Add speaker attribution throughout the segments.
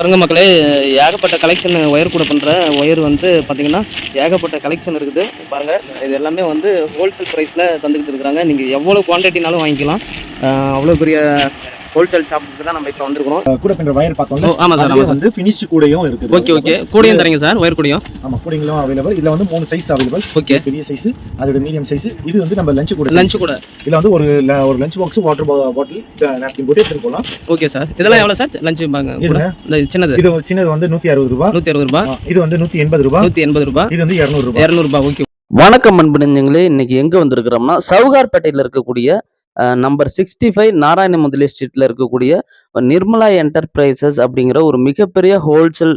Speaker 1: பாருங்க மக்களே ஏகப்பட்ட கலெக்ஷன் ஒயர் கூட பண்ணுற ஒயர் வந்து பார்த்தீங்கன்னா ஏகப்பட்ட கலெக்ஷன் இருக்குது. பாருங்க இது எல்லாமே வந்து ஹோல்சேல் ப்ரைஸில் தந்துக்கிட்டு இருக்கிறாங்க. நீங்கள் எவ்வளோ குவான்டிட்டினாலும் வாங்கிக்கலாம். அவ்வளோ பெரிய ஹோல்சேல் ஷாப்புக்கு தான் நம்ம இப்போ வந்திருக்கிறோம்.
Speaker 2: கூட பின்ற வயர் பார்த்தோம்ல
Speaker 1: ஓ, ஆமா சார்,
Speaker 2: அதுலயே
Speaker 1: ஆமா சார்.
Speaker 2: வந்து ஃபினிஷ் கூடையும் இருக்குது.
Speaker 1: Okay okay. கூடையும் தரீங்க சார் ஒயர் கூடையும்?
Speaker 2: ஆமா கூடைங்களும் அவைலபிள் இதுல வந்து மூணு சைஸ் அவைலபிள்
Speaker 1: ஓகே.
Speaker 2: பெரிய சைஸ் அதோட மீடியம் சைஸ் இது வந்து நம்ம லஞ்ச் கூட
Speaker 1: லஞ்ச் கூட.
Speaker 2: இதுல வந்து ஒரு ஒரு lunch box water bottle napkin போட்டு எடுத்துட்டு போகலாம்
Speaker 1: ஓகே சார். இதெல்லாம் எவ்வளோ சார்? லஞ்ச் சின்னது.
Speaker 2: இது சின்னது வந்து நூத்தி அறுபது ரூபாய்
Speaker 1: நூற்றி அறுபது ரூபா.
Speaker 2: இது வந்து நூத்தி எண்பது ரூபாய்
Speaker 1: நூற்றி எண்பது ரூபா.
Speaker 2: இது வந்து இருநூறு ரூபாய்
Speaker 1: இரநூறுபா ஓகே.
Speaker 3: வணக்கம் அன்பு நெஞ்சங்களே இன்னைக்கு எங்க வந்திருக்கிறோம்னா சவுகார்பேட்டையில் இருக்கக்கூடிய நம்பர் சிக்ஸ்டி ஃபைவ் நாராயண முதலி ஸ்ட்ரீட்ல இருக்கக்கூடிய இப்போ நிர்மலா என்டர்பிரைசஸ் அப்படிங்கிற ஒரு மிகப்பெரிய ஹோல்சேல்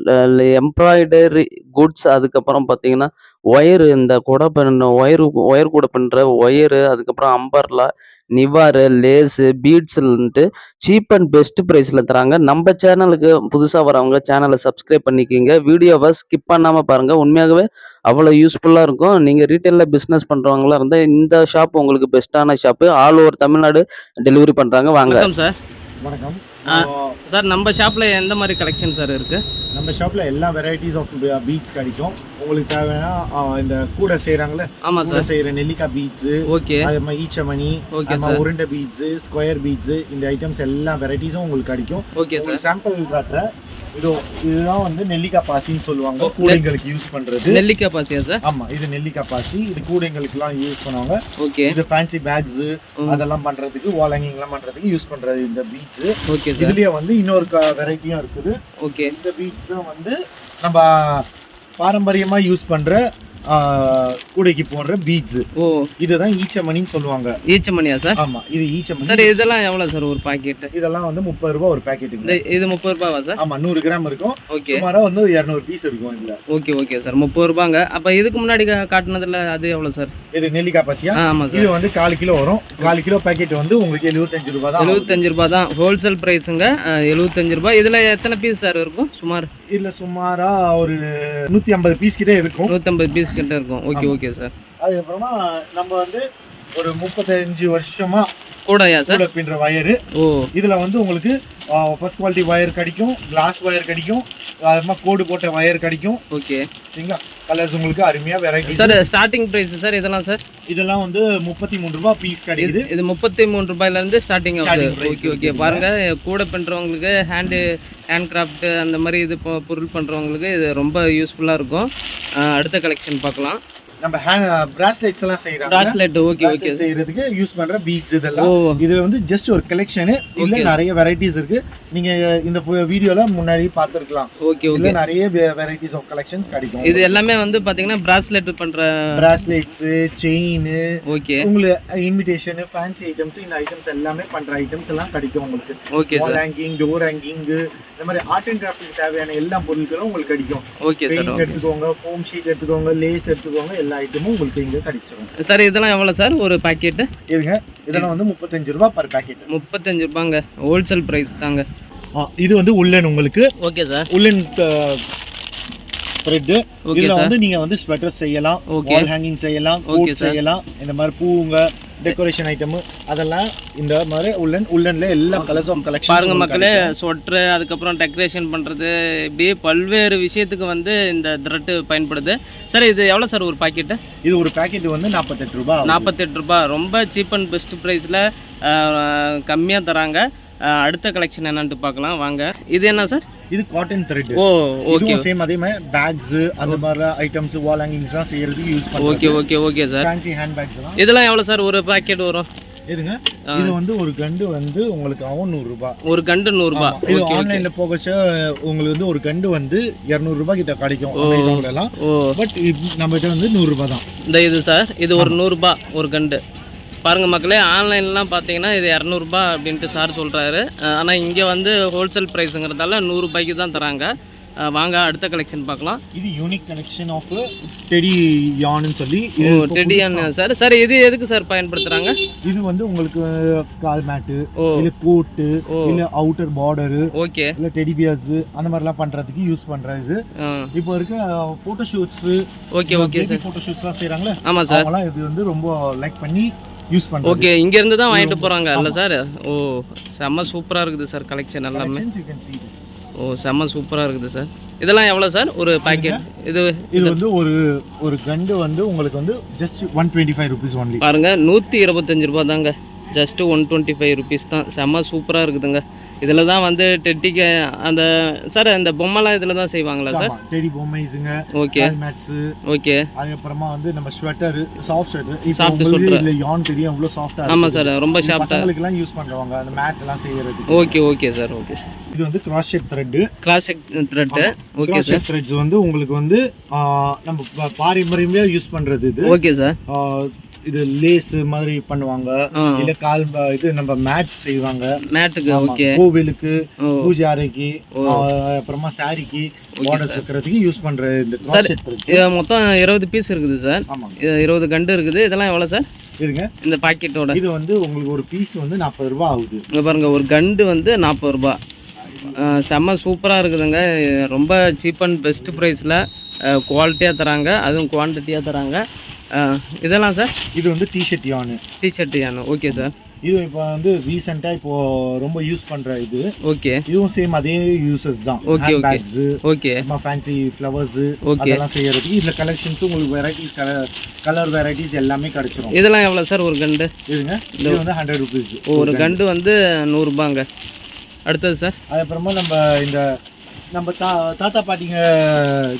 Speaker 3: எம்ப்ராய்டரி குட்ஸ் அதுக்கப்புறம் பார்த்தீங்கன்னா ஒயரு இந்த கூட பண்ண ஒயரு ஒயர் கூட பண்ணுற ஒயரு அதுக்கப்புறம் அம்பர்லா நிவாரு லேஸு பீட்ஸ்ன்ட்டு சீப் அண்ட் பெஸ்ட் ப்ரைஸில் தராங்க. நம்ம சேனலுக்கு புதுசாக வரவங்க சேனலை சப்ஸ்கிரைப் பண்ணிக்கிங்க. வீடியோவை ஸ்கிப் பண்ணாமல் பாருங்கள் உண்மையாகவே அவ்வளோ யூஸ்ஃபுல்லாக இருக்கும். நீங்கள் ரீட்டெயிலில் பிஸ்னஸ் பண்ணுறவங்களா இருந்தால் இந்த ஷாப் உங்களுக்கு பெஸ்ட்டான shop all over Tamil Nadu delivery பண்ணுறாங்க வாங்க.
Speaker 1: சார்
Speaker 2: வணக்கம்.
Speaker 1: சார் நம்ம ஷாப்பில் எந்த மாதிரி கலெக்ஷன் சார் இருக்குது
Speaker 2: நம்ம ஷாப்ல எல்லா வெரைட்டிஸ் ஆஃப் பீட்ஸ் கிடைக்கும். உங்களுக்கு தேவைன்னா ஆ, இந்த கூட செய்யறாங்கல்ல
Speaker 1: ஆமாம் சார்.
Speaker 2: செய்யற நெல்லிக்காய் பீட்ஸ்
Speaker 1: ஓகே.
Speaker 2: அது மாதிரி ஈச்சமணி
Speaker 1: ஓகே சார்.
Speaker 2: உருண்டை பீட்ஸ் ஸ்கொயர் பீட்ஸ் இந்த ஐட்டம்ஸ் எல்லா வெரைட்டிஸும் உங்களுக்கு கிடைக்கும்.
Speaker 1: Okay sir.
Speaker 2: சாம்பிள் காட்டுறேன். இதோ இதுதான் வந்து நெல்லிக்காய் பாசின்னு சொல்லுவாங்க. கூடைங்களுக்கு யூஸ் பண்றது.
Speaker 1: நெல்லிக்காய் பாசியா சார்
Speaker 2: ஆமா இது நெல்லிக்காய் பாசி. இது கூடைங்களுக்கு எல்லாம் யூஸ் பண்ணுவாங்க.
Speaker 1: ஓகே.
Speaker 2: இது ஃபேன்சி பேக்ஸ். அதெல்லாம் பண்றதுக்கு வால் ஹேங்கிங் எல்லாம் பண்றதுக்கு யூஸ் பண்றது இந்த பீட்ஸ்
Speaker 1: ஓகே
Speaker 2: இதுலயே வந்து இன்னொரு வெரைட்டியும் இருக்குது.
Speaker 1: ஓகே.
Speaker 2: இந்த பீட்ஸ் தான் வந்து நம்ம பாரம்பரியமா யூஸ் பண்ற ஆ, கூடைக்கு போடுற பீட்ஸ்
Speaker 1: ஓ.
Speaker 2: இதுதான் ஈச்சமணின்னு சொல்லுவாங்க.
Speaker 1: ஈச்சமணியா சார்?
Speaker 2: ஆமா இது ஈச்சமணி.
Speaker 1: சார் இதெல்லாம் எவ்வளோ சார் ஒரு பாக்கெட்டு
Speaker 2: இதெல்லாம் வந்து முப்பது ரூபாய் ஒரு பாக்கெட்டுங்க
Speaker 1: இது முப்பது ரூபாவா சார்?
Speaker 2: ஆமா நூறு கிராம் இருக்கும்.
Speaker 1: ஓகே.
Speaker 2: சுமாரா வந்து இரநூறு பீஸ் இருக்கும் இதுல.
Speaker 1: Okay okay sir. முப்பது ரூபாங்க. அப்போ இதுக்கு முன்னாடி காட்டுனதுல அது எவ்வளோ சார்?
Speaker 2: இது நெல்லிக்காய் பசியா?
Speaker 1: ஆ ஆமாம்
Speaker 2: இது வந்து கால் கிலோ வரும். கால் கிலோ பாக்கெட் வந்து உங்களுக்கு எழுபத்தஞ்சு ரூபாய் தான்.
Speaker 1: எழுபத்தஞ்சு ரூபா தான் ஹோல்சேல் ப்ரைஸுங்க எழுபத்தஞ்சு ரூபாய். இதில் எத்தனை பீஸ் சார் இருக்கும்? சுமார்.
Speaker 2: இதுல சுமாரா ஒரு நூத்தி ஐம்பது பீஸ் கிட்ட இருக்கும்.
Speaker 1: நூற்றம்பது பீஸ் கிட்ட இருக்கும். ஓகே ஓகே சார்
Speaker 2: அதுக்கப்புறமா நம்ம வந்து ஒரு முப்பத்தஞ்சு வருஷமா
Speaker 1: கூடயா சார்
Speaker 2: பின்ற வயரு
Speaker 1: ஓ.
Speaker 2: இதுல வந்து உங்களுக்கு ஃபர்ஸ்ட் குவாலிட்டி வயர் கிடைக்கும் கிளாஸ் வயர் கிடைக்கும் அதுமா கோடு போட்ட வயர் கிடைக்கும்.
Speaker 1: ஓகே.
Speaker 2: சரிங்களா? கலர்ஸ் உங்களுக்கு அருமையா variety
Speaker 1: sir starting price sir இதெல்லாம் சார்
Speaker 2: இதெல்லாம் வந்து முப்பத்தி மூணு ரூபாய் பீஸ் கிடைக்குது.
Speaker 1: இது முப்பத்தி மூணு ரூபாயிலேருந்து ஸ்டார்டிங் ஆகுது. Okay okay.
Speaker 2: இருக்குதுங்க.
Speaker 1: பாருங்க கூட பண்ணுறவங்களுக்கு ஹேண்டு ஹேண்ட் கிராஃப்ட் அந்த மாதிரி இது பொருள் பண்ணுறவங்களுக்கு இது ரொம்ப யூஸ்ஃபுல்லாக இருக்கும். அடுத்த கலெக்ஷன் பார்க்கலாம்.
Speaker 2: நம்ம பிராஸ்லெட்ஸ் எல்லாம் செய்யறாங்க
Speaker 1: ப்ராஸ்லெட் ஓகே ஓகே
Speaker 2: செய்யறதுக்கு யூஸ் பண்ற பீட்ஸ் இதெல்லாம். இதுல வந்து ஜஸ்ட் ஒரு கலெக்ஷன்
Speaker 1: Okay.
Speaker 2: நிறைய வெரைட்டிஸ் இருக்கு. நீங்க இந்த வீடியோல முன்னாடி பார்த்திருக்கலாம்.
Speaker 1: ஓகே ஓகே
Speaker 2: நிறைய வெரைட்டிஸ் ஆஃப் கலெக்ஷன்ஸ் கிடைக்கும்.
Speaker 1: இது எல்லாமே வந்து பார்த்தீங்கன்னா ப்ராஸ்லெட் பண்ணுற
Speaker 2: பிராஸ்லெட்ஸ் செயின்
Speaker 1: ஓகே
Speaker 2: உங்களுக்கு இன்விடேஷன் ஃபேன்சி ஐட்டம்ஸ் இந்த ஐட்டம்ஸ் எல்லாமே பண்ற ஐட்டம்ஸ் எல்லாம் கிடைக்கும் உங்களுக்கு.
Speaker 1: Okay sir
Speaker 2: hanging door hanging இந்த மாதிரி ஆர்ட் அண்ட் கிராஃப்ட்க்கு தேவையான எல்லா பொருட்களும் உங்களுக்கு கிடைக்கும்.
Speaker 1: ஓகே சார்
Speaker 2: எடுத்துக்கோங்க ஃபோம் ஷீட் எடுத்துக்கோங்க லேஸ் எடுத்துக்கோங்க எல்லா ஐட்டமும் உங்களுக்கு இங்க கிடைச்சிரும்.
Speaker 1: சார் இதெல்லாம் எவ்வளோ சார் ஒரு பாக்கெட்டு
Speaker 2: இதுங்க இதெல்லாம் வந்து முப்பத்தஞ்சு ரூபாய் பர் பேக்கெட்
Speaker 1: முப்பத்தஞ்சு ரூபாங்க. ஹோல்சேல் ப்ரைஸ் தாங்க.
Speaker 2: இது வந்து உள்ளன் உங்களுக்கு.
Speaker 1: Okay sir
Speaker 2: woollen thread
Speaker 1: okay
Speaker 2: இதுல வந்து நீங்க வந்து ஸ்வெட்டர் செய்யலாம். வால் ஹேங்கிங் செய்யலாம் கோட். செய்யலாம் இந்த மாதிரி பூவுங்க டெக்கரேஷன் ஐட்டம் அதெல்லாம் இந்த மாதிரி உள்ளன் உள்ளன்ல எல்லா கலர்ஸ் ஆஃப் கலெக்ஷன்
Speaker 1: பாருங்க மக்களே சொட்ரு அதுக்கப்புறம் டெக்கரேஷன் பண்ணுறது இப்படியே பல்வேறு விஷயத்துக்கு வந்து இந்த த்ரெட்டு பயன்படுது. சார் இது எவ்வளோ சார் ஒரு பாக்கெட்டு
Speaker 2: இது ஒரு பாக்கெட் வந்து நாற்பத்தெட்டு ஆகுது.
Speaker 1: நாற்பத்தெட்டு ரூபாய். ரொம்ப சீப் அண்ட் பெஸ்ட் ப்ரைஸில் கம்மியாக தராங்க. அடுத்த கலெக்ஷன் என்னன்ட்டு பார்க்கலாம். வாங்க. இது என்ன சார்
Speaker 2: இது காட்டன் த்ரெட்
Speaker 1: ஓ ஓகே
Speaker 2: சேம் அதே மாதிரி பேக்ஸ் அந்த மாதிரி ஐட்டம்ஸ் வால் ஹேங்கிங்ஸ் எல்லாம் செய்யறதுக்கு யூஸ்
Speaker 1: ஓகே
Speaker 2: பண்ணுவோம்
Speaker 1: okay okay sir
Speaker 2: fancy hand bags எல்லாம்.
Speaker 1: இதெல்லாம் எவ்வளோ சார் ஒரு பாக்கெட் வரும்.
Speaker 2: எதுங்க. இது வந்து ஒரு கண்டு வந்து உங்களுக்கு ஆகும் நூறு ரூபாய்
Speaker 1: ஒரு கண்டு நூறுரூபா.
Speaker 2: இது
Speaker 1: ஓகே ஓகே
Speaker 2: ஆன்லைன்ல போகச்ச உங்களுக்கு வந்து ஒரு கண்டு வந்து 200 ரூபாய் கிட்ட கிடைக்கும்
Speaker 1: ஓ.
Speaker 2: அமேசான்ல எல்லாம்
Speaker 1: ஓ.
Speaker 2: பட் நம்ம கிட்ட வந்து நூறு ரூபாய் தான்.
Speaker 1: இந்த இது சார் இது ஒரு நூறுரூபா ஒரு கண்டு. பாருங்க மக்களே ஆன்லைன்லாம் பார்த்தீங்கன்னா இது இரநூறுபா அப்படின்ட்டு சார் சொல்கிறாரு ஆனால் இங்கே வந்து ஹோல்சேல் ப்ரைஸுங்கிறதால நூறுரூபாய்க்கு தான் தராங்க. வாங்க அடுத்த கலெக்ஷன் பார்க்கலாம்.
Speaker 2: இது யூனிக் கனெக்ஷன் ஆஃப் டெடி யான்னு சொல்லி இப்போ
Speaker 1: டெடியான் சார்? சார் இது எதுக்கு சார் பயன்படுத்துகிறாங்க
Speaker 2: இது வந்து உங்களுக்கு கால் மேட்டு இல்ல கோட்டு இல்ல அவுட்டர் பார்டரு
Speaker 1: ஓகே.
Speaker 2: இல்ல டெடி பியர்ஸ் அந்த மாதிரிலாம் பண்றதுக்கு யூஸ் பண்ற இது. இப்போ இருக்க photo shoots
Speaker 1: okay okay sir.
Speaker 2: Photo ஷூட்ஸ்லாம் செய்றாங்களே
Speaker 1: ஆமாம் சார்.
Speaker 2: அவங்கலாம் இது வந்து ரொம்ப லைக் பண்ணி யூஸ் பண்றாங்க
Speaker 1: ஓகே இங்கேருந்து தான் வாங்கிட்டு போகிறாங்க இல்லை சார் ஓ செம்ம சூப்பராக இருக்குது சார் கலெக்ஷன் எல்லாமே. ஓ செம்ம சூப்பராக இருக்குது சார். இதெல்லாம் எவ்வளோ சார்? ஒரு பாக்கெட் இது
Speaker 2: இது வந்து ஒரு ஒரு கண்டு வந்து உங்களுக்கு வந்து just one twenty five rupees only
Speaker 1: பாருங்க நூற்றி இருபத்தஞ்சு ரூபா தாங்க. Just one twenty five rupees தான் செம்ம சூப்பராக இருக்குதுங்க. இதில் தான் வந்து டெட்டிக்கு அந்த சார் அந்த பொம்மைலாம் இதில் தான் செய்வாங்களா சார்
Speaker 2: டெடி பொம்மைஸுங்க
Speaker 1: ஓகே
Speaker 2: மேட்ஸ்
Speaker 1: ஓகே
Speaker 2: அதுக்கப்புறமா வந்து நம்ம ஸ்வெட்டர் சாஃப்ட் ஸ்வெட்டர் உங்களுக்கு
Speaker 1: sweater.
Speaker 2: இதுல யான் தெரியும் எவ்வளவு சாஃப்ட்டா
Speaker 1: ஆமாம் சார் ரொம்ப
Speaker 2: எல்லாம் யூஸ் பண்றவங்க அந்த மேட் எல்லாம் செய்யறதுக்கு.
Speaker 1: Okay okay sir okay sir
Speaker 2: இது வந்து cross shape thread
Speaker 1: cross thread okay sir
Speaker 2: shape threads வந்து உங்களுக்கு வந்து நம்ம பாரம்பரியமா யூஸ் பண்றது இது.
Speaker 1: ஓகே சார்
Speaker 2: இது லேஸ் மாதிரி பண்ணுவாங்க. இல்ல கால் இது நம்ம மேட் செய்வாங்க.
Speaker 1: மேட்டுக்கு. ஓகே
Speaker 2: கோவிலுக்கு பூஜை அறைக்கு அப்புறமா சாரிக்கு பார்டர்ஸ்
Speaker 1: சார்
Speaker 2: வைக்கிறதுக்கு யூஸ் பண்ற இந்த
Speaker 1: இது மொத்தம் இருபது பீஸ் இருக்குது சார் இருபது கண்டு இருக்குது. இதெல்லாம் எவ்வளோ சார்
Speaker 2: இருங்க.
Speaker 1: இந்த பாக்கெட்டோட
Speaker 2: இது வந்து உங்களுக்கு ஒரு பீஸ் வந்து நாற்பது ரூபாய் ஆகுது.
Speaker 1: இங்கே பாருங்க ஒரு கண்டு வந்து நாற்பது ரூபா. செம்ம சூப்பராக இருக்குதுங்க. ரொம்ப சீப் அண்ட் பெஸ்ட் ப்ரைஸில் குவாலிட்டியாக தராங்க. அதுவும் குவான்டிட்டியாக தராங்க. இதெல்லாம் சார்?
Speaker 2: இது வந்து டிஷர்ட் யானு.
Speaker 1: டிஷர்ட் யானு. ஓகே சார்
Speaker 2: இது இப்போ வந்து ரீசெண்டாக இப்போ ரொம்ப யூஸ் பண்ற இது.
Speaker 1: ஓகே
Speaker 2: இதுவும் சேம் அதே யூசஸ் தான். பேக்ஸ்
Speaker 1: ஓகே
Speaker 2: அப்புறமா ஃபேன்சி ஃப்ளவர்ஸ்
Speaker 1: ஓகே
Speaker 2: அதெல்லாம் செய்யறதுக்கு. இதுல கலெக்ஷன்ஸ் உங்களுக்கு வெரைட்டிஸ் கலர் கலர் வெரைட்டிஸ் எல்லாமே கிடைச்சிரும்.
Speaker 1: இதெல்லாம் எவ்வளோ சார் ஒரு கண்டு?
Speaker 2: இதுங்க? இது. வந்து ஹண்ட்ரட் ருபீஸ்
Speaker 1: ஒரு கண்டு வந்து நூறுரூபாங்க அடுத்தது சார்
Speaker 2: அதுக்கப்புறமா நம்ம இந்த நம்ம தா தாத்தா பாட்டிங்க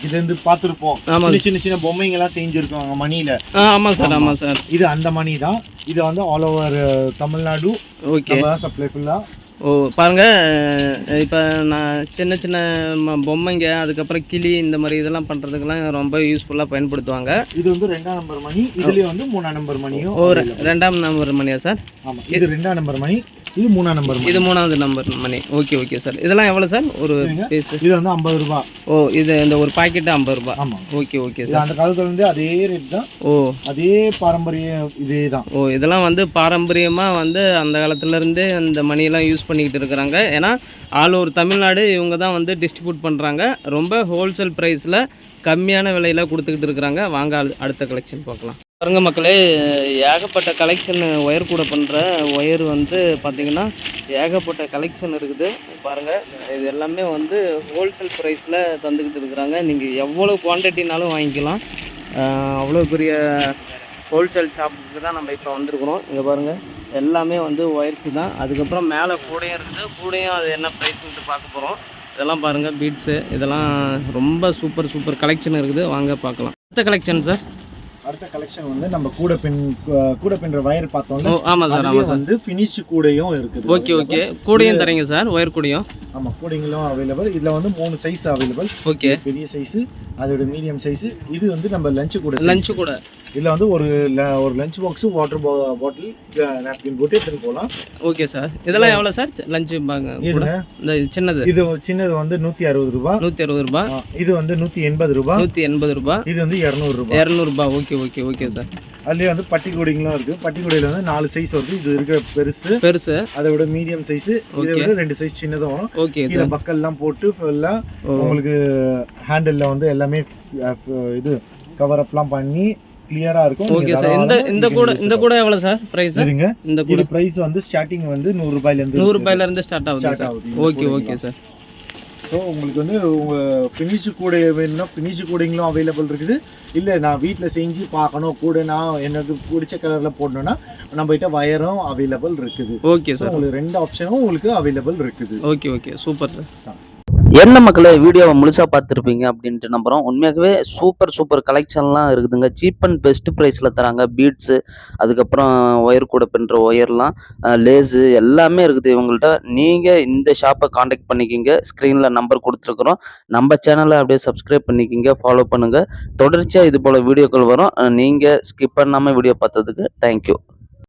Speaker 2: கிட்ட இருந்து பார்த்துருப்போம்.
Speaker 1: ஆமாம்
Speaker 2: சின்ன சின்ன சின்ன பொம்மைங்க எல்லாம் செஞ்சிருக்காங்க மணியில.
Speaker 1: ஆமாம் சார் ஆமாம் சார்.
Speaker 2: இது அந்த மணி தான். இது வந்து all over Tamil Nadu.
Speaker 1: Okay.
Speaker 2: Supply ஃபுல்லா
Speaker 1: ஓ பாருங்க இப்போ நான் சின்ன சின்ன பொம்மைங்க அதுக்கப்புறம் கிளி இந்த மாதிரி இதெல்லாம் பண்ணுறதுக்கெல்லாம் ரொம்ப யூஸ்ஃபுல்லாக பயன்படுத்துவாங்க.
Speaker 2: இது வந்து ரெண்டாம் நம்பர் மணி. இதுலயே வந்து மூணாம் நம்பர் மணியும் available.
Speaker 1: ரெண்டாம் நம்பர் மணியா சார்?
Speaker 2: ஆமா இது ரெண்டாம் நம்பர் மணி. இது மூணாம் நம்பர்
Speaker 1: இது மூணாவது நம்பர் மணி ஓகே ஓகே சார் இதெல்லாம் எவ்வளோ சார் ஒரு? பீஸ்
Speaker 2: இது வந்து ஐம்பது ரூபாய்
Speaker 1: ஓ இது இந்த ஒரு பாக்கெட்டு ஐம்பது ரூபாய்
Speaker 2: ஆமா.
Speaker 1: ஓகே ஓகே சார்
Speaker 2: அந்த காலத்துல இருந்து அதே ரேட் தான்.
Speaker 1: ஓ.
Speaker 2: அதே பாரம்பரிய இதே தான்.
Speaker 1: ஓ இதெல்லாம் வந்து பாரம்பரியமாக வந்து அந்த காலத்துலேருந்தே இந்த மணியெல்லாம் யூஸ் பண்ணிக்கிட்டு இருக்கிறாங்க. ஏன்னா ஆல் ஓவர் தமிழ்நாடு இவங்க தான் வந்து டிஸ்ட்ரிபியூட் பண்ணுறாங்க ரொம்ப ஹோல்சேல் ப்ரைஸில் கம்மியான விலையில் கொடுத்துக்கிட்டு இருக்கிறாங்க. வாங்க அடு- அடுத்த கலெக்ஷன் பார்க்கலாம். பாருங்க மக்களே ஏகப்பட்ட கலெக்ஷன் ஒயர் கூட பண்ணுற ஒயர் வந்து பார்த்திங்கன்னா ஏகப்பட்ட கலெக்ஷன் இருக்குது. பாருங்கள் இது எல்லாமே வந்து ஹோல்சேல் ப்ரைஸில் தந்துக்கிட்டு இருக்கிறாங்க. நீங்கள் எவ்வளோ குவான்டிட்டினாலும் வாங்கிக்கலாம். அவ்வளோ பெரிய ஹோல்சேல் ஷாப்புக்கு தான் நம்ம இப்போ வந்திருக்கிறோம். இங்கே பாருங்கள் எல்லாமே வந்து ஒயர்ஸு தான். அதுக்கப்புறம் மேலே கூடையும் இருக்குது. கூடையும் அது என்ன ப்ரைஸ்ன்ட்டு பார்க்க போகிறோம் இதெல்லாம் பாருங்கள் பீட்ஸு இதெல்லாம் ரொம்ப சூப்பர் சூப்பர் கலெக்ஷன் இருக்குது. வாங்க பார்க்கலாம். அடுத்த கலெக்ஷன் சார்
Speaker 2: அடுத்த கலெக்ஷன் வந்து நம்ம கூட பின் கூட பின்ற வயர் பார்த்தோம்ல
Speaker 1: ஆமாம் சார் ஆமாம் சார்.
Speaker 2: வந்து ஃபினிஷ்டு கூடையும் இருக்குது.
Speaker 1: Okay okay. கூடையும் தரீங்க சார் ஒயர் கூடையும்.
Speaker 2: ஆமா கூடைங்களும் அவைலபிள் இதுல வந்து மூணு சைஸ் அவைலபிள்
Speaker 1: ஓகே
Speaker 2: பெரிய சைஸ் அதோட மீடியம் சைஸ் இது வந்து நம்ம லஞ்ச் கூட
Speaker 1: லஞ்சு கூட.
Speaker 2: இதுல வந்து ஒரு ஒரு lunch box water bottle napkin போட்டு எடுத்துட்டு போகலாம்.
Speaker 1: ஓகே சார் இதெல்லாம் எவ்வளோ சார் லஞ்சு இந்த சின்னது.
Speaker 2: இது சின்னது வந்து நூத்தி அறுபது ரூபாய்
Speaker 1: நூற்றி அறுபது ரூபா.
Speaker 2: இது வந்து நூத்தி எண்பது ரூபாய்
Speaker 1: நூற்றி எண்பது ரூபா.
Speaker 2: இது வந்து இரநூறு ரூபாய்
Speaker 1: இரநூறுபா ஓகே ஓகே ஓகே சார்
Speaker 2: அதுலயே வந்து பட்டி கூடைங்களும் இருக்கு. பட்டி கூடையில வந்து நாலு சைஸ் வருது. இது இருக்கிற பெருசு.
Speaker 1: பெருசு?
Speaker 2: அதை விட மீடியம் சைஸ் இதை. விட ரெண்டு சைஸ் சின்னதும். வரும்
Speaker 1: ஓகே சார்
Speaker 2: பக்கல்லாம் போட்டு ஃபுல்லா உங்களுக்கு ஹேண்டில்ல வந்து எல்லாமே இது கவர் அப்லாம் பண்ணி கிளியரா இருக்கும்.
Speaker 1: ஓகே சார் இந்த இந்த கூட இந்த. கூட எவ்வளோ சார் ப்ரைஸ்
Speaker 2: இதுங்க.
Speaker 1: இந்த கூட.
Speaker 2: இது பிரைஸ் வந்து ஸ்டார்டிங் வந்து நூறு ரூபாயில இருந்து
Speaker 1: நூறு ரூபாயில இருந்து ஸ்டார்ட் ஆகுது. ஓகே ஓகே சார்
Speaker 2: ஸோ உங்களுக்கு வந்து உங்க ஃபினிஷ் கூட வேணும்னா ஃபினிஷ் கூடைங்களும் அவைலபிள் இருக்குது. இல்லை நான் வீட்டில் செஞ்சு பார்க்கணும் கூட நான் எனக்கு பிடிச்ச கலரில் போடணும்னா நம்ம கிட்ட வயரும் அவைலபிள் இருக்குது.
Speaker 1: ஓகே சார்
Speaker 2: உங்களுக்கு ரெண்டு ஆப்ஷனும் உங்களுக்கு அவைலபிள் இருக்குது.
Speaker 1: ஓகே ஓகே சூப்பர் சார்
Speaker 3: என்ன மக்களே வீடியோவை முழுசாக பார்த்துருப்பீங்க அப்படின்ட்டு நம்புகிறோம் உண்மையாகவே சூப்பர் சூப்பர் கலெக்ஷன்லாம் இருக்குதுங்க. சீப் அண்ட் பெஸ்ட் ப்ரைஸில் தராங்க. பீட்ஸு அதுக்கப்புறம் ஒயர் கூட பின்னுற ஒயர்லாம் லேஸு எல்லாமே இருக்குது இவங்கள்ட்ட. நீங்கள் இந்த ஷாப்பை காண்டாக்ட் பண்ணிக்கிங்க. ஸ்க்ரீனில் நம்பர் கொடுத்துருக்குறோம். நம்ம சேனலை அப்படியே சப்ஸ்கிரைப் பண்ணிக்கிங்க. ஃபாலோ பண்ணுங்கள் தொடர்ச்சியாக இது போல் வீடியோக்கள் வரும். நீங்கள் ஸ்கிப் பண்ணாமல் வீடியோ பார்த்ததுக்கு தேங்க்யூ